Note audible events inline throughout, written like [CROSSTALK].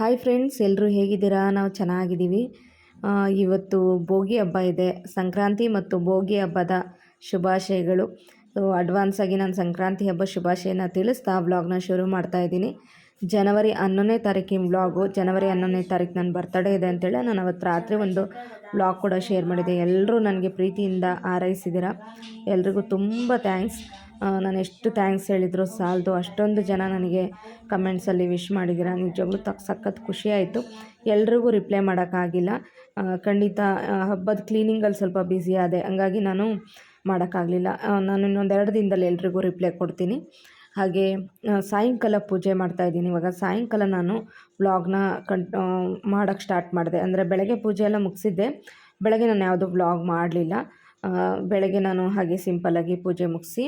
Hi friends ಎಲ್ಲರೂ ಹೇಗಿದ್ದೀರಾ? ನಾವು ಚೆನ್ನಾಗಿದ್ದೀವಿ. ಇವತ್ತು ಭೋಗಿ ಹಬ್ಬ ಇದೆ. ಸಂಕ್ರಾಂತಿ ಮತ್ತು ಭೋಗಿ ಹಬ್ಬದ ಶುಭಾಶಯಗಳು. ಸೊ ಅಡ್ವಾನ್ಸ್ ಆಗಿ ನಾನು ಸಂಕ್ರಾಂತಿ ಹಬ್ಬ ಶುಭಾಶಯನ ತಿಳಿಸ್ತಾ ವ್ಲಾಗ್ನ ಶುರು ಮಾಡ್ತಾ ಇದ್ದೀನಿ. ಜನವರಿ ಹನ್ನೊಂದನೇ ತಾರೀಕಿನ ವ್ಲಾಗು ಜನವರಿ ಹನ್ನೊಂದನೇ ತಾರೀಕು ನನ್ನ ಬರ್ತಡೇ ಇದೆ ಅಂತೇಳಿ ನಾನು ಅವತ್ತು ರಾತ್ರಿ ಒಂದು ವ್ಲಾಗ್ ಕೂಡ ಶೇರ್ ಮಾಡಿದೆ. ಎಲ್ಲರೂ ನನಗೆ ಪ್ರೀತಿಯಿಂದ ಹಾರೈಸಿದ್ದೀರಾ? ಎಲ್ರಿಗೂ ತುಂಬ ಥ್ಯಾಂಕ್ಸ್ ನಾನು ಎಷ್ಟು ಥ್ಯಾಂಕ್ಸ್ ಹೇಳಿದ್ರು ಸಾಲದು ಅಷ್ಟೊಂದು ಜನ ನನಗೆ ಕಮೆಂಟ್ಸಲ್ಲಿ ವಿಶ್ ಮಾಡಿದ್ದೀರಾ. ನಿಜವಾಗ್ಲೂ ತಕ್ಕ ಸಖತ್ ಖುಷಿ ಆಯಿತು. ಎಲ್ರಿಗೂ ರಿಪ್ಲೈ ಮಾಡೋಕ್ಕಾಗಿಲ್ಲ ಖಂಡಿತ ಹಬ್ಬದ ಕ್ಲೀನಿಂಗಲ್ಲಿ ಸ್ವಲ್ಪ ಬ್ಯುಸಿ ಆದೆ. ಹಂಗಾಗಿ ನಾನು ಮಾಡೋಕ್ಕಾಗಲಿಲ್ಲ ನಾನು ಇನ್ನೊಂದೆರಡು ದಿನದಲ್ಲಿ ಎಲ್ರಿಗೂ ರಿಪ್ಲೈ ಕೊಡ್ತೀನಿ. ಹಾಗೆ ಸಾಯಂಕಾಲ ಪೂಜೆ ಮಾಡ್ತಾಯಿದ್ದೀನಿ ಇವಾಗ ಸಾಯಂಕಾಲ ನಾನು ವ್ಲಾಗ್ನ ಕಂ ಮಾಡೋಕ್ಕೆ ಸ್ಟಾರ್ಟ್ ಮಾಡಿದೆ. ಅಂದರೆ ಬೆಳಗ್ಗೆ ಪೂಜೆ ಎಲ್ಲ ಮುಗಿಸಿದ್ದೆ. ಬೆಳಗ್ಗೆ ನಾನು ಯಾವುದೂ ವ್ಲಾಗ್ ಮಾಡಲಿಲ್ಲ. ಬೆಳಗ್ಗೆ ನಾನು ಹಾಗೆ ಸಿಂಪಲ್ಲಾಗಿ ಪೂಜೆ ಮುಗಿಸಿ,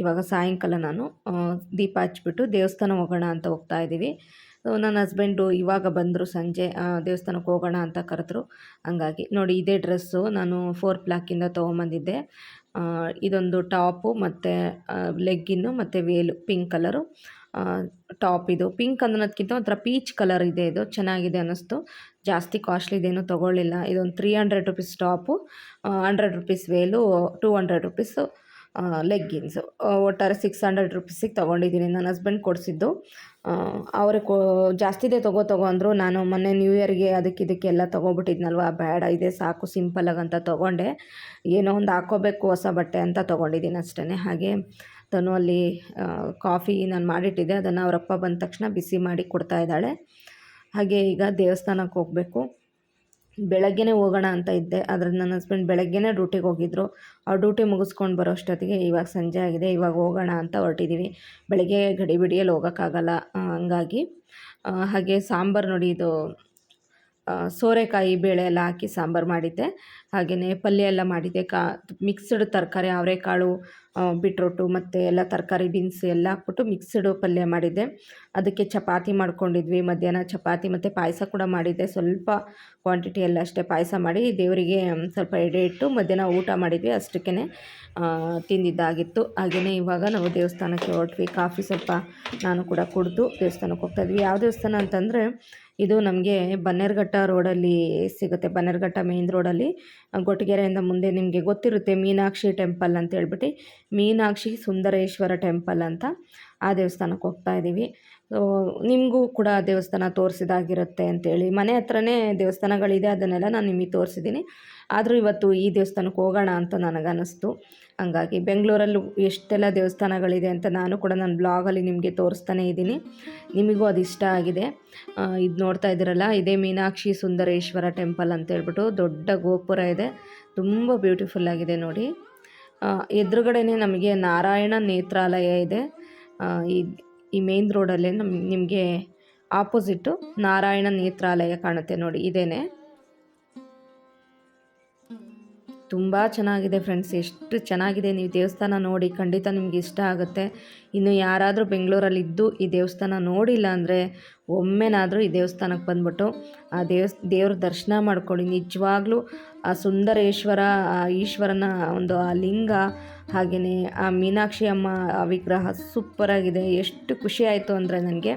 ಇವಾಗ ಸಾಯಂಕಾಲ ನಾನು ದೀಪ ಹಚ್ಬಿಟ್ಟು ದೇವಸ್ಥಾನ ಹೋಗೋಣ ಅಂತ ಹೋಗ್ತಾ ಇದ್ದೀವಿ. ನನ್ನ ಹಸ್ಬೆಂಡು ಇವಾಗ ಬಂದರು ಸಂಜೆ ದೇವಸ್ಥಾನಕ್ಕೆ ಹೋಗೋಣ ಅಂತ ಕರೆದ್ರು. ಹಂಗಾಗಿ ನೋಡಿ, ಇದೇ ಡ್ರೆಸ್ಸು ನಾನು ಫೋರ್ ಪ್ಲಾಕಿಂದ ತೊಗೊಂಬಂದಿದ್ದೆ. ಇದೊಂದು ಟಾಪು ಮತ್ತು ಲೆಗ್ಗಿನ್ನು ಮತ್ತು ವೇಲು, ಪಿಂಕ್ ಕಲರು. ಟಾಪ್ ಇದು. ಪಿಂಕ್ ಅನ್ನೋದಕ್ಕಿಂತ ಒಂಥರ ಪೀಚ್ ಕಲರ್ ಇದೆ ಇದು. ಚೆನ್ನಾಗಿದೆ ಅನ್ನಿಸ್ತು. ಜಾಸ್ತಿ ಕಾಸ್ಟ್ಲಿದೇನು ತೊಗೊಳ್ಳಿಲ್ಲ. ಇದೊಂದು three hundred rupees top hundred rupees veil two hundred rupees leggings ಒಟ್ಟಾರೆ ಸಿಕ್ಸ್ ಹಂಡ್ರೆಡ್ ರುಪೀಸಿಗೆ ತೊಗೊಂಡಿದ್ದೀನಿ. ನನ್ನ ಹಸ್ಬೆಂಡ್ ಕೊಡಿಸಿದ್ದು. ಅವ್ರಿಗೆ ಕೊ ಜಾಸ್ತಿದೇ ತಗೋ ತಗೋ ಅಂದರು ನಾನು ಮೊನ್ನೆ ನ್ಯೂ ಇಯರ್ಗೆ ಅದಕ್ಕೆ ಇದಕ್ಕೆ ಎಲ್ಲ ತೊಗೊಬಿಟ್ಟಿದ್ನಲ್ವ, ಬೇಡ ಇದೆ ಸಾಕು ಸಿಂಪಲ್ಲಾಗಿ ಅಂತ ತೊಗೊಂಡೆ. ಏನೋ ಒಂದು ಹಾಕೋಬೇಕು ಹೊಸ ಬಟ್ಟೆ ಅಂತ ತೊಗೊಂಡಿದ್ದೀನಿ ಅಷ್ಟೇ ಹಾಗೆ ತನು ಅಲ್ಲಿ ಕಾಫಿ ನಾನು ಮಾಡಿಟ್ಟಿದ್ದೆ, ಅದನ್ನು ಅವರಪ್ಪ ಬಂದ ತಕ್ಷಣ ಬಿಸಿ ಮಾಡಿ ಕೊಡ್ತಾ ಇದ್ದಾಳೆ. ಹಾಗೆ ಈಗ ದೇವಸ್ಥಾನಕ್ಕೆ ಹೋಗಬೇಕು. ಬೆಳಗ್ಗೆನೇ ಹೋಗೋಣ ಅಂತ ಇದ್ದೆ. ಆದರೆ ನನ್ನ ಹಸ್ಬೆಂಡ್ ಬೆಳಗ್ಗೆನೇ ಡ್ಯೂಟಿಗೆ ಹೋಗಿದ್ರು. ಆ ಡ್ಯೂಟಿ ಮುಗಿಸ್ಕೊಂಡು ಬರೋ ಅಷ್ಟೊತ್ತಿಗೆ ಇವಾಗ ಸಂಜೆ ಆಗಿದೆ. ಇವಾಗ ಹೋಗೋಣ ಅಂತ ಹೊರಟಿದ್ದೀವಿ ಬೆಳಗ್ಗೆ ಗಡಿಬಿಡಿಯಲ್ಲಿ ಹೋಗೋಕ್ಕಾಗಲ್ಲ ಹಾಗಾಗಿ ಹಾಗೆ ಸಾಂಬಾರು ನೋಡಿ ಇದು ಸೋರೆಕಾಯಿ ಬೇಳೆ ಎಲ್ಲ ಹಾಕಿ ಸಾಂಬಾರು ಮಾಡಿದ್ದೆ. ಹಾಗೆಯೇ ಪಲ್ಯ ಎಲ್ಲ ಮಾಡಿದ್ದೆ. ಕಾ ಮಿಕ್ಸ್ಡ್ ತರಕಾರಿ, ಅವರೆಕಾಳು ಬಿಟ್ರೋಟು ಮತ್ತು ಎಲ್ಲ ತರಕಾರಿ ಬೀನ್ಸ್ ಎಲ್ಲ ಹಾಕ್ಬಿಟ್ಟು ಮಿಕ್ಸ್ಡ್ ಪಲ್ಯ ಮಾಡಿದ್ದೆ. ಅದಕ್ಕೆ ಚಪಾತಿ ಮಾಡ್ಕೊಂಡಿದ್ವಿ. ಮಧ್ಯಾಹ್ನ ಚಪಾತಿ ಮತ್ತು ಪಾಯಸ ಕೂಡ ಮಾಡಿದ್ದೆ. ಸ್ವಲ್ಪ ಕ್ವಾಂಟಿಟಿಯಲ್ಲಿ ಅಷ್ಟೇ ಪಾಯಸ ಮಾಡಿ ದೇವರಿಗೆ ಸ್ವಲ್ಪ ಎಡೆ ಇಟ್ಟು ಮಧ್ಯಾಹ್ನ ಊಟ ಮಾಡಿದ್ವಿ. ಅಷ್ಟಕ್ಕೇ ತಿಂದಿದ್ದಾಗಿತ್ತು. ಹಾಗೆಯೇ ಇವಾಗ ನಾವು ದೇವಸ್ಥಾನಕ್ಕೆ ಹೊರಟ್ವಿ. ಕಾಫಿ ಸ್ವಲ್ಪ ನಾನು ಕೂಡ ಕುಡಿದು ದೇವಸ್ಥಾನಕ್ಕೆ ಹೋಗ್ತಾಯಿದ್ವಿ ಯಾವ ದೇವಸ್ಥಾನ ಅಂತಂದರೆ ಇದು ನಮಗೆ ಬನ್ನೇರ್ಘಟ್ಟ ರೋಡಲ್ಲಿ ಸಿಗುತ್ತೆ. ಬನ್ನೇರ್ಘಟ್ಟ ಮೇನ್ ರೋಡಲ್ಲಿ ಗೊಟ್ಟಗೆರೆಯಿಂದ ಮುಂದೆ ನಿಮಗೆ ಗೊತ್ತಿರುತ್ತೆ ಮೀನಾಕ್ಷಿ ಟೆಂಪಲ್ ಅಂತ ಹೇಳ್ಬಿಟ್ಟು. ಮೀನಾಕ್ಷಿ ಸುಂದರೇಶ್ವರ ಟೆಂಪಲ್ ಅಂತ ಆ ದೇವಸ್ಥಾನಕ್ಕೆ ಹೋಗ್ತಾ ಇದ್ದೀವಿ. ನಿಮಗೂ ಕೂಡ ದೇವಸ್ಥಾನ ತೋರಿಸಿದಾಗಿರುತ್ತೆ ಅಂತೇಳಿ. ಮನೆ ಹತ್ರನೇ ದೇವಸ್ಥಾನಗಳಿದೆ, ಅದನ್ನೆಲ್ಲ ನಾನು ನಿಮಗೆ ತೋರಿಸಿದ್ದೀನಿ ಆದರೂ ಇವತ್ತು ಈ ದೇವಸ್ಥಾನಕ್ಕೆ ಹೋಗೋಣ ಅಂತ ನನಗನ್ನಿಸ್ತು. ಹಂಗಾಗಿ ಬೆಂಗಳೂರಲ್ಲೂ ಎಷ್ಟೆಲ್ಲ ದೇವಸ್ಥಾನಗಳಿದೆ ಅಂತ ನಾನು ಕೂಡ ನನ್ನ ಬ್ಲಾಗಲ್ಲಿ ನಿಮಗೆ ತೋರಿಸ್ತಾನೇ ಇದ್ದೀನಿ. ನಿಮಗೂ ಅದು ಇಷ್ಟ ಆಗಿದೆ. ಇದು ನೋಡ್ತಾ ಇದ್ದೀರಲ್ಲ, ಇದೇ ಮೀನಾಕ್ಷಿ ಸುಂದರೇಶ್ವರ ಟೆಂಪಲ್ ಅಂತ ಹೇಳ್ಬಿಟ್ಟು ದೊಡ್ಡ ಗೋಪುರ ಇದೆ. ತುಂಬ ಬ್ಯೂಟಿಫುಲ್ ಆಗಿದೆ ನೋಡಿ. ಎದುರುಗಡೆ ನಮಗೆ ನಾರಾಯಣ ನೇತ್ರಾಲಯ ಇದೆ. ಈ ಈ ಮೇನ್ ರೋಡಲ್ಲೇ ನಮ್, ನಿಮಗೆ ಆಪೋಸಿಟ್ಟು ನಾರಾಯಣ ನೇತ್ರಾಲಯ ಕಾಣುತ್ತೆ ನೋಡಿ, ಇದೇನೆ. ತುಂಬ ಚೆನ್ನಾಗಿದೆ ಫ್ರೆಂಡ್ಸ್ ಎಷ್ಟು ಚೆನ್ನಾಗಿದೆ ನೀವು ದೇವಸ್ಥಾನ ನೋಡಿ, ಖಂಡಿತ ನಿಮ್ಗೆ ಇಷ್ಟ ಆಗುತ್ತೆ. ಇನ್ನು ಯಾರಾದರೂ ಬೆಂಗಳೂರಲ್ಲಿ ಇದ್ದು ಈ ದೇವಸ್ಥಾನ ನೋಡಿಲ್ಲ ಅಂದರೆ ಒಮ್ಮೆನಾದರೂ ಈ ದೇವಸ್ಥಾನಕ್ಕೆ ಬಂದ್ಬಿಟ್ಟು ಆ ದೇವ ದೇವ್ರ ದರ್ಶನ ಮಾಡ್ಕೊಳ್ಳಿ. ನಿಜವಾಗ್ಲೂ ಆ ಸುಂದರೇಶ್ವರ, ಆ ಈಶ್ವರನ ಒಂದು ಆ ಲಿಂಗ ಹಾಗೆಯೇ ಆ ಮೀನಾಕ್ಷಿ ಅಮ್ಮ ಆ ವಿಗ್ರಹ ಸೂಪರಾಗಿದೆ ಎಷ್ಟು ಖುಷಿ ಆಯಿತು ಅಂದರೆ ನನಗೆ.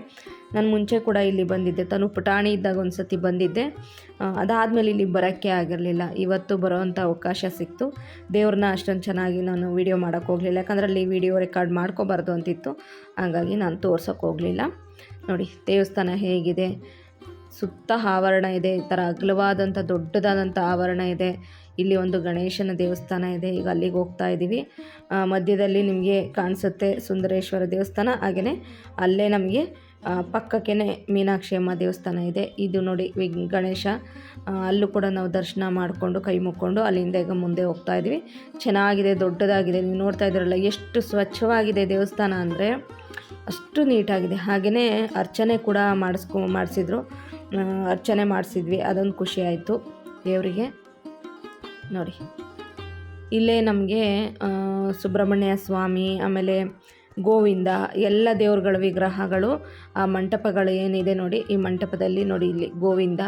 ನಾನು ಮುಂಚೆ ಕೂಡ ಇಲ್ಲಿ ಬಂದಿದ್ದೆ. ತಾನು ಪುಟಾಣಿ ಇದ್ದಾಗ ಒಂದು ಸತಿ ಬಂದಿದ್ದೆ ಅದಾದಮೇಲೆ ಇಲ್ಲಿ ಬರೋಕ್ಕೆ ಆಗಿರಲಿಲ್ಲ. ಇವತ್ತು ಬರೋವಂಥ ಅವಕಾಶ ಸಿಕ್ತು. ದೇವ್ರನ್ನ ಅಷ್ಟೊಂದು ಚೆನ್ನಾಗಿ ನಾನು ವೀಡಿಯೋ ಮಾಡೋಕ್ಕೆ ಹೋಗಲಿಲ್ಲ. ಯಾಕಂದರೆ ಅಲ್ಲಿ ವೀಡಿಯೋ ರೆಕಾರ್ಡ್ ಮಾಡ್ಕೋಬಾರ್ದು ಅಂತಿತ್ತು. ಹಾಗಾಗಿ ನಾನು ತೋರ್ಸೋಕ್ಕೆ ಹೋಗಲಿಲ್ಲ. ನೋಡಿ, ದೇವಸ್ಥಾನ ಹೇಗಿದೆ. ಸುತ್ತ ಆವರಣ ಇದೆ. ಈ ಥರ ಅಗಲವಾದಂಥ ದೊಡ್ಡದಾದಂಥ ಆವರಣ ಇದೆ. ಇಲ್ಲಿ ಒಂದು ಗಣೇಶನ ದೇವಸ್ಥಾನ ಇದೆ. ಈಗ ಅಲ್ಲಿಗೆ ಹೋಗ್ತಾ ಇದ್ದೀವಿ ಮಧ್ಯದಲ್ಲಿ ನಿಮಗೆ ಕಾಣಿಸುತ್ತೆ ಸುಂದರೇಶ್ವರ ದೇವಸ್ಥಾನ. ಹಾಗೆಯೇ ಅಲ್ಲೇ ನಮಗೆ ಪಕ್ಕಕ್ಕೇ ಮೀನಾಕ್ಷಿ ಅಮ್ಮ ದೇವಸ್ಥಾನ ಇದೆ. ಇದು ನೋಡಿ ವಿ- ಗಣೇಶ. ಅಲ್ಲೂ ಕೂಡ ನಾವು ದರ್ಶನ ಮಾಡಿಕೊಂಡು, ಕೈ ಮುಕ್ಕೊಂಡು ಅಲ್ಲಿಂದ ಈಗ ಮುಂದೆ ಹೋಗ್ತಾ ಇದ್ವಿ. ಚೆನ್ನಾಗಿದೆ, ದೊಡ್ಡದಾಗಿದೆ. ನೀವು ನೋಡ್ತಾ ಇದ್ದೀರಲ್ಲ, ಎಷ್ಟು ಸ್ವಚ್ಛವಾಗಿದೆ ದೇವಸ್ಥಾನ ಅಂದರೆ. ಅಷ್ಟು ನೀಟಾಗಿದೆ. ಹಾಗೆಯೇ ಅರ್ಚನೆ ಕೂಡ ಮಾಡಿಸ್ಕೊ, ಮಾಡಿಸಿದ್ರು. ಅರ್ಚನೆ ಮಾಡಿಸಿದ್ವಿ. ಅದೊಂದು ಖುಷಿ ಆಯಿತು ದೇವರಿಗೆ. ನೋಡಿ. ಇಲ್ಲೇ ನಮಗೆ ಸುಬ್ರಹ್ಮಣ್ಯ ಸ್ವಾಮಿ, ಆಮೇಲೆ ಗೋವಿಂದ, ಎಲ್ಲ ದೇವರುಗಳ ವಿಗ್ರಹಗಳು, ಆ ಮಂಟಪಗಳು ಏನಿದೆ ನೋಡಿ, ಈ ಮಂಟಪದಲ್ಲಿ ನೋಡಿ ಇಲ್ಲಿ ಗೋವಿಂದ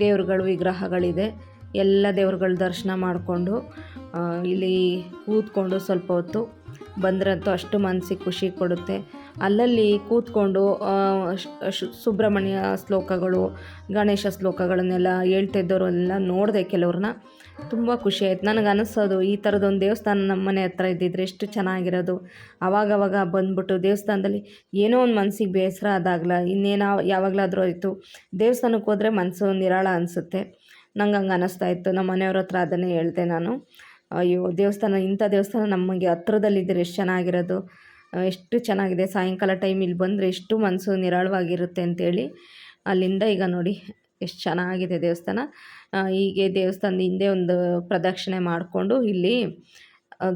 ದೇವರುಗಳು ವಿಗ್ರಹಗಳಿದೆ. ಎಲ್ಲ ದೇವರುಗಳ ದರ್ಶನ ಮಾಡಿಕೊಂಡು ಇಲ್ಲಿ ಕೂತ್ಕೊಂಡು ಸ್ವಲ್ಪ ಹೊತ್ತು ಬಂದ್ರಂತೂ ಅಷ್ಟು ಮನಸ್ಸಿಗೆ ಖುಷಿ ಕೊಡುತ್ತೆ. ಅಲ್ಲಲ್ಲಿ ಕೂತ್ಕೊಂಡು ಸುಬ್ರಹ್ಮಣ್ಯ ಶ್ಲೋಕಗಳು, ಗಣೇಶ ಶ್ಲೋಕಗಳನ್ನೆಲ್ಲ ಹೇಳ್ತಿದ್ದವರು ಎಲ್ಲ ನೋಡಿದೆ ಕೆಲವ್ರನ್ನ. ತುಂಬ ಖುಷಿ ಆಯ್ತು. ನನಗೆ ಅನಿಸೋದು, ಈ ಥರದೊಂದು ದೇವಸ್ಥಾನ ನಮ್ಮ ಮನೆ ಹತ್ರ ಇದ್ದಿದ್ರೆ ಎಷ್ಟು ಚೆನ್ನಾಗಿರೋದು. ಅವಾಗವಾಗ ಬಂದ್ಬಿಟ್ಟು ದೇವಸ್ಥಾನದಲ್ಲಿ ಏನೋ ಒಂದು ಮನಸ್ಸಿಗೆ ಬೇಸರ ಆದಾಗಲ, ಇನ್ನೇನು ಯಾವಾಗಲಾದರೂ ಆಯಿತು, ದೇವಸ್ಥಾನಕ್ಕೆ ಹೋದರೆ ಮನಸ್ಸು ನಿರಾಳ ಅನಿಸುತ್ತೆ. ನಂಗೆ ಹಂಗೆ ಅನ್ನಿಸ್ತಾ ಇತ್ತು. ನಮ್ಮ ಮನೆಯವ್ರ ಹತ್ರ ಅದನ್ನೇ ಹೇಳ್ದೆ ನಾನು. ಅಯ್ಯೋ, ದೇವಸ್ಥಾನ, ಇಂಥ ದೇವಸ್ಥಾನ ನಮಗೆ ಹತ್ರದಲ್ಲಿದ್ದರೆ ಎಷ್ಟು ಚೆನ್ನಾಗಿರೋದು. ಎಷ್ಟು ಚೆನ್ನಾಗಿದೆ. ಸಾಯಂಕಾಲ ಟೈಮ್ ಇಲ್ಲಿ ಬಂದರೆ ಎಷ್ಟು ಮನಸ್ಸು ನಿರಾಳವಾಗಿರುತ್ತೆ ಅಂತೇಳಿ ಅಲ್ಲಿಂದ ಈಗ ನೋಡಿ ಎಷ್ಟು ಚೆನ್ನಾಗಿದೆ ದೇವಸ್ಥಾನ. ಹೀಗೆ ದೇವಸ್ಥಾನದ ಹಿಂದೆ ಒಂದು ಪ್ರದಕ್ಷಿಣೆ ಮಾಡಿಕೊಂಡು ಇಲ್ಲಿ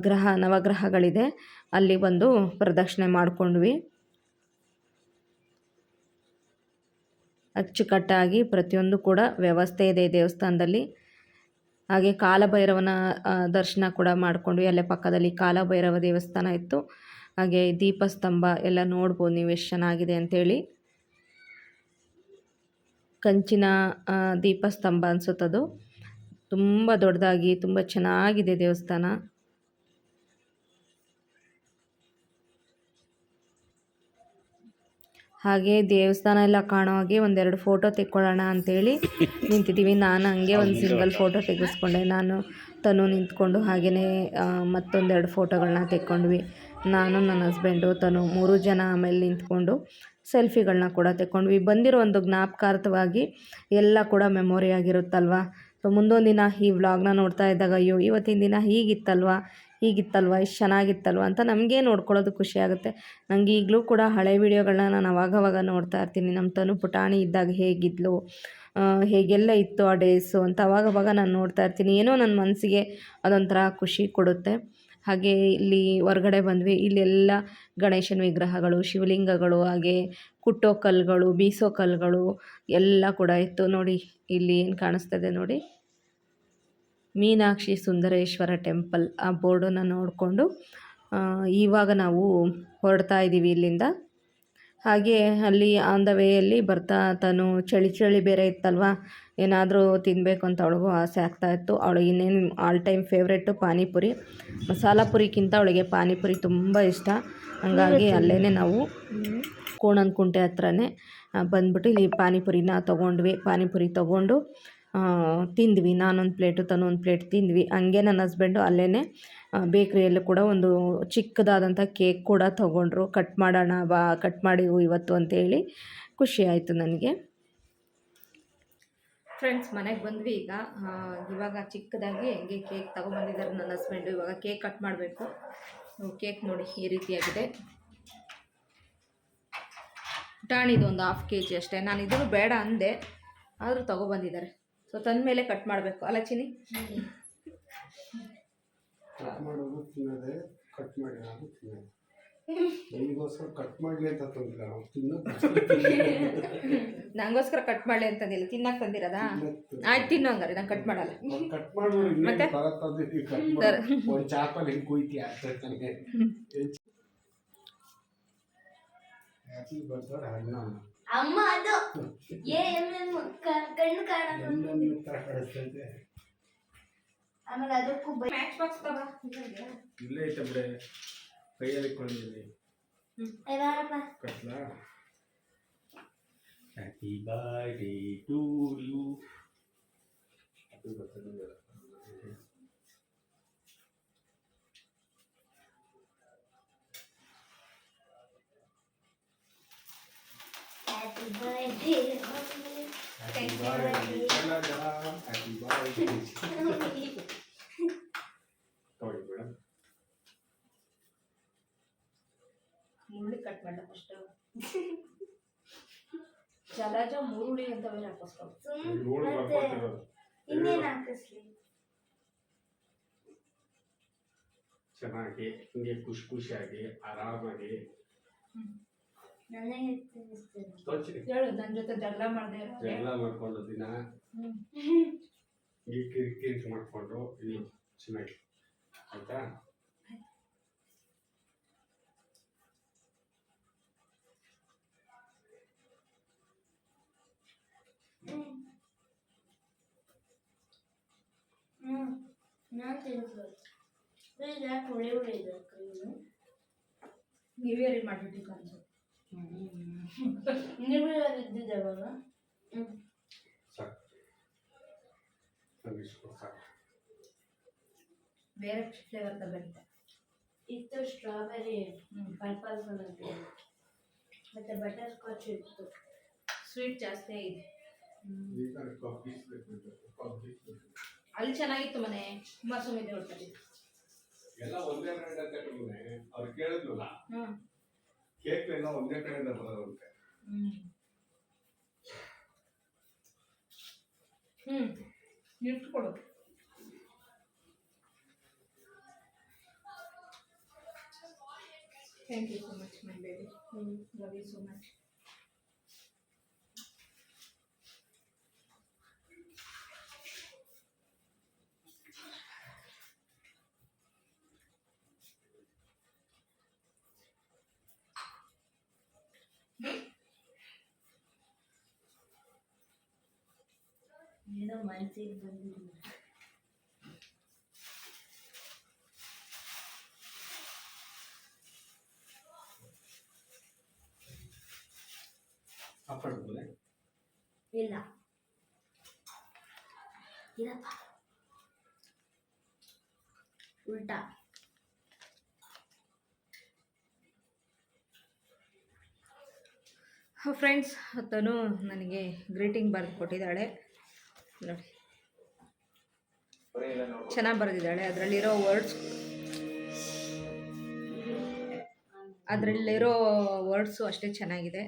ಗ್ರಹ, ನವಗ್ರಹಗಳಿದೆ. ಅಲ್ಲಿ ಬಂದು ಪ್ರದಕ್ಷಿಣೆ ಮಾಡಿಕೊಂಡ್ವಿ. ಅಚ್ಚುಕಟ್ಟಾಗಿ ಪ್ರತಿಯೊಂದು ಕೂಡ ವ್ಯವಸ್ಥೆ ಇದೆ ದೇವಸ್ಥಾನದಲ್ಲಿ. ಹಾಗೆ ಕಾಲಭೈರವನ ದರ್ಶನ ಕೂಡ ಮಾಡಿಕೊಂಡ್ವಿ ಅಲ್ಲೇ ಪಕ್ಕದಲ್ಲಿ ಕಾಲಭೈರವ ದೇವಸ್ಥಾನ ಇತ್ತು. ಹಾಗೆ ದೀಪಸ್ತಂಭ ಎಲ್ಲ ನೋಡ್ಬೋದು ನೀವು ಎಷ್ಟು ಚೆನ್ನಾಗಿದೆ ಅಂತೇಳಿ. ಕಂಚಿನ ದೀಪಸ್ತಂಭ ಅನಿಸುತ್ತದು. ತುಂಬ ದೊಡ್ಡದಾಗಿ, ತುಂಬ ಚೆನ್ನಾಗಿದೆ ದೇವಸ್ಥಾನ. ಹಾಗೆ ದೇವಸ್ಥಾನ ಎಲ್ಲ ಕಾಣೋ ಹಾಗೆ ಒಂದೆರಡು ಫೋಟೋ ತೆಕ್ಕೊಳ್ಳೋಣ ಅಂತೇಳಿ [LAUGHS] ನಿಂತಿದ್ದೀವಿ. ನಾನು ಹಂಗೆ ಒಂದು ಸಿಂಗಲ್ ಫೋಟೋ ತೆಗೆಸ್ಕೊಂಡೆ. ನಾನು ತನು ನಿಂತ್ಕೊಂಡು ಹಾಗೆಯೇ ಮತ್ತೊಂದೆರಡು ಫೋಟೋಗಳನ್ನ ತೆಕ್ಕೊಂಡ್ವಿ. ನಾನು ನನ್ನ ಹಸ್ಬೆಂಡು ತನು ಮೂರು ಜನ ಆಮೇಲೆ ನಿಂತ್ಕೊಂಡು ಸೆಲ್ಫಿಗಳನ್ನ ಕೂಡ ತೆಕ್ಕೊಂಡ್ವಿ. ಬಂದಿರೋ ಒಂದು ಜ್ಞಾಪಕಾರ್ಥವಾಗಿ ಎಲ್ಲ ಕೂಡ ಮೆಮೊರಿ ಆಗಿರುತ್ತಲ್ವ? ಸೊ ಮುಂದೊಂದು ದಿನ ಈ ವ್ಲಾಗ್ನ ನೋಡ್ತಾ ಇದ್ದಾಗ ಅಯ್ಯೋ ಇವತ್ತಿನ ದಿನ ಹೀಗಿತ್ತಲ್ವ? ಹೀಗಿತ್ತಲ್ವ, ಇಷ್ಟು ಚೆನ್ನಾಗಿತ್ತಲ್ವ ಅಂತ ನಮಗೆ ನೋಡ್ಕೊಳ್ಳೋದು ಖುಷಿ ಆಗುತ್ತೆ. ನನಗೆ ಈಗಲೂ ಕೂಡ ಹಳೆ ವೀಡಿಯೋಗಳನ್ನ ನಾನು ಅವಾಗವಾಗ ನೋಡ್ತಾ ಇರ್ತೀನಿ. ನಮ್ಮ ತನು ಪುಟಾಣಿ ಇದ್ದಾಗ ಹೇಗಿದ್ಲು ಹೇಗೆಲ್ಲ ಇತ್ತು ಆ ಡೇಸು ಅಂತ ಅವಾಗವಾಗ ನಾನು ನೋಡ್ತಾ ಇರ್ತೀನಿ. ಏನೋ ನನ್ನ ಮನಸ್ಸಿಗೆ ಅದೊಂಥರ ಖುಷಿ ಕೊಡುತ್ತೆ. ಹಾಗೆ ಇಲ್ಲಿ ಹೊರಗಡೆ ಬಂದ್ವಿ. ಇಲ್ಲೆಲ್ಲ ಗಣೇಶನ ವಿಗ್ರಹಗಳು, ಶಿವಲಿಂಗಗಳು, ಹಾಗೆ ಕುಟ್ಟೋ ಕಲ್ಲುಗಳು ಬೀಸೋ ಕಲ್ಲುಗಳು ಎಲ್ಲ ಕೂಡ ಇತ್ತು. ನೋಡಿ, ಇಲ್ಲಿ ಏನು ಕಾಣಿಸ್ತದೆ ನೋಡಿ. ಮೀನಾಕ್ಷಿ ಸುಂದರೇಶ್ವರ ಟೆಂಪಲ್ ಆ ಬೋರ್ಡನ್ನು ನೋಡಿಕೊಂಡು ಇವಾಗ ನಾವು ಹೊರಡ್ತಾ ಇದ್ದೀವಿ ಇಲ್ಲಿಂದ. ಹಾಗೆ ಅಲ್ಲಿ ಆನ್ ದ ವೇಯಲ್ಲಿ ಬರ್ತಾ ತಾನು ಚಳಿ ಚಳಿ ಬೇರೆ ಇತ್ತಲ್ವ? ಏನಾದರೂ ತಿನ್ನಬೇಕು ಅಂತ ಅವಳಿಗೂ ಆಸೆ ಆಗ್ತಾ ಇತ್ತು. ಅವಳಿಗೆ ಇನ್ನೇನು all time favourite panipuri. Masala ಪುರಿಗಿಂತ ಅವಳಿಗೆ ಪಾನಿಪುರಿ ತುಂಬ ಇಷ್ಟ. ಹಂಗಾಗಿ ಅಲ್ಲೇ ನಾವು ಕೋಣನ ಕುಂಟೆ ಹತ್ರನೇ ಬಂದ್ಬಿಟ್ಟು ಇಲ್ಲಿ ಪಾನಿಪುರಿನ ತೊಗೊಂಡ್ವಿ. ಪಾನಿಪುರಿ ತೊಗೊಂಡು ತಿಂದ್ವಿ. ನಾನೊಂದು ಪ್ಲೇಟು ತನ್ನೊಂದು ಪ್ಲೇಟ್ ತಿಂದ್ವಿ. ಹಂಗೆ ನನ್ನ ಹಸ್ಬೆಂಡು ಅಲ್ಲೇ ಬೇಕ್ರಿಯಲ್ಲೂ ಕೂಡ ಒಂದು ಚಿಕ್ಕದಾದಂಥ ಕೇಕ್ ಕೂಡ ತೊಗೊಂಡ್ರು. ಕಟ್ ಮಾಡೋಣ ಬಾ, ಕಟ್ ಮಾಡಿ ಇವತ್ತು ಅಂತೇಳಿ ಖುಷಿ ಆಯಿತು ನನಗೆ. ಫ್ರೆಂಡ್ಸ್ ಮನೆಗೆ ಬಂದ್ವಿ ಈಗ. ಇವಾಗ ಚಿಕ್ಕದಾಗಿ ಹೆಂಗೆ ಕೇಕ್ ತೊಗೊಂಬಂದಿದ್ದಾರೆ ನನ್ನ ಹಸ್ಬೆಂಡು. ಇವಾಗ ಕೇಕ್ ಕಟ್ ಮಾಡಬೇಕು. ಕೇಕ್ ನೋಡಿ ಈ ರೀತಿಯಾಗಿದೆ. ಪುಟಾಣಿದು ಒಂದು ಹಾಫ್ ಕೆ ಜಿ ಅಷ್ಟೇ. ನಾನು ಇದನ್ನು ಬೇಡ ಅಂದೆ, ಆದರೂ ತಗೊಬಂದಿದ್ದಾರೆ. ಸೊ ತಂದ ಮೇಲೆ ಕಟ್ ಮಾಡಬೇಕು. ಅಲ್ಲ ಚಿನಿ ಕಟ್ ಮಾಡೋದು ತಿನ್ನೋದೇ ಕಟ್ ಮಾಡಿ ನಾನು ತಿನ್ನೋದು. [LAUGHS] ನಿಮಗೋಸ್ಕರ ಕಟ್ ಮಾಡಲಿ ಅಂತ ತಂದಿಲ್ಲ. ನಾವು ತಿನ್ನೋದು ನಂಗೋಸ್ಕರ ಕಟ್ ಮಾಡಲಿ ಅಂತಂದಿಲ್ಲ ತಿನ್ನಕ್ಕೆ ತಂದಿರೋದಾ? ಆಯ್ತು ತಿನ್ನು ಹಂಗಾರೆ ನಾನು ಕಟ್ ಮಾಡಲ್ಲ. ಕಟ್ ಮಾಡ್ಬಿಡಿ ಮತ್ತೆ? ಒಂದು ಹಿಂಗೆ ಹ್ಯಾಪಿ ಬರ್ತಾರೆ ಅಣ್ಣ ಅಮ್ಮ ಅದು. ಏನೇನು ಕಣ್ಣು ಕಾಣೋದು. ಎಲ್ಲನ್ನು ಥರ ಕಳಿಸ್ತೈತೆ ಆಮೇಲೆ ಅದಕ್ಕೂ ಮ್ಯಾಚ್ ಬಾಕ್ಸ್ ತಗೋ ಇಲ್ಲೇ ಐತೆ ಬಿಡೆ. ಕೈಯಲ್ಲಿ ಇಟ್ಕೊಂಡಿದ್ದೀನಿ. ಯಾರಪ್ಪ ಕಟ್ಲಾ? ಹ್ಯಾಪಿ ಬರ್ಡೇ ಟು ಯು ಅದು happy birthday happy birthday Kannada happy birthday ತಗೊಳ್ಳಿ ಮೇಡಮ್ ಮುಳ್ಳಿ ಕಟ್ ಮಾಡಲ್ಲ ಫಸ್ಟ್ ಜಲಜ ಮುರುಳಿ ಅಂತ ಬೇರೆ ಹಾಕೋಸ್ಕೊ ನೋಡು ಬರ್ಕೊತಿರೋದು ಇನ್ನೇನು ಹಾಕಿಸ್ಲಿ ಚೆನ್ನಾಗಿ ಹಿಂಗೆ ಖುಷಿ ಖುಷಿಯಾಗಿ ಆರಾಮಾಗಿ ತೋಚಿ ಹೇಳು ನನ್ನ ಜೊತೆ ಜಗಳ ಮಾಡದೆ. ಎಲ್ಲ ಮಾಡ್ಕೊಂಡು ದಿನ ಈ ಕಿರಿಕ್ ಕಿರಿಕ್ ಇನ್ನು ಇಲ್ಲಿ ಚೆನ್ನಾಗಿ. ಆಯ್ತಾ? ಹ್ಞೂ ನಾನು ತಿನ್ಬೋದು. ಯಾಕೆ ಹುಳಿ ಹುಳಿ ಇದೆ ನೀವೇ ರೀ ಮಾಡಿಬಿಟ್ಟು ಸಾಕು ಬೇರೆ ಫ್ಲೇವರ್ ತರಬೇಕಿತ್ತು ಇತ್ತು ಸ್ಟ್ರಾಬೆರಿ ಪರ್ಪಲ್ ಕಲರ್ ಮತ್ತೆ ಬಟರ್ ಸ್ಕಾಚ್ ಇತ್ತು. ಸ್ವೀಟ್ ಜಾಸ್ತಿ ಬೇಕು ಅಲ್ಲಿ ಚೆನ್ನಾಗಿತ್ತು ಮನೆ. ಕುಮಾರಸ್ವಾಮಿ ದೇವ್ರ ಎಲ್ಲ ಒಂದೇ ಬ್ರ್ಯಾಂಡ್ ಅಂತ ಅವ್ರು ಕೇಳಿದ್ನಲ್ಲ ಹ್ಞೂ ಕೇಕ್ ಎಲ್ಲ ಒಂದೇ ಕಡೆಯಿಂದ ಬರೋದಂತೆ ಹ್ಞೂ ಗಿಫ್ಟ್ ಕೊಡು thank you so much my baby love you so much ಏನೋ ಮನಸ್ಸಿಗೆ ಬಂದಿಲ್ಲ ಇಲ್ಲ. ಇಲ್ಲಪ್ಪ. ಉಲ್ಟಾ. ಫ್ರೆಂಡ್ಸ್ ಅತ್ತನು ನನಗೆ ಗ್ರೀಟಿಂಗ್ ಬರೆದು ಕೊಟ್ಟಿದ್ದಾಳೆ. ನೋಡಿ ಚೆನ್ನಾಗಿ ಬರೆದಿದ್ದಾಳೆ. ಅದರಲ್ಲಿರೋ ವರ್ಡ್ಸ್ ಅದರಲ್ಲಿರೋ ವರ್ಡ್ಸು ಅಷ್ಟೇ ಚೆನ್ನಾಗಿದೆ.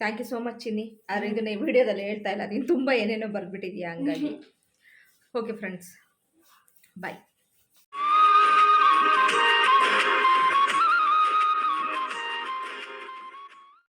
ಥ್ಯಾಂಕ್ ಯು ಸೋ ಮಚ್ ಚಿನ್ನಿ. ಆದರೆ ಇದನ್ನ ಈ ವಿಡಿಯೋದಲ್ಲಿ ಹೇಳ್ತಾ ಇಲ್ಲ. ನೀನು ತುಂಬ ಏನೇನೋ ಬರೆದ್ಬಿಟ್ಟಿದ್ಯಾ ಹಂಗಾಗಿ. Okay friends bye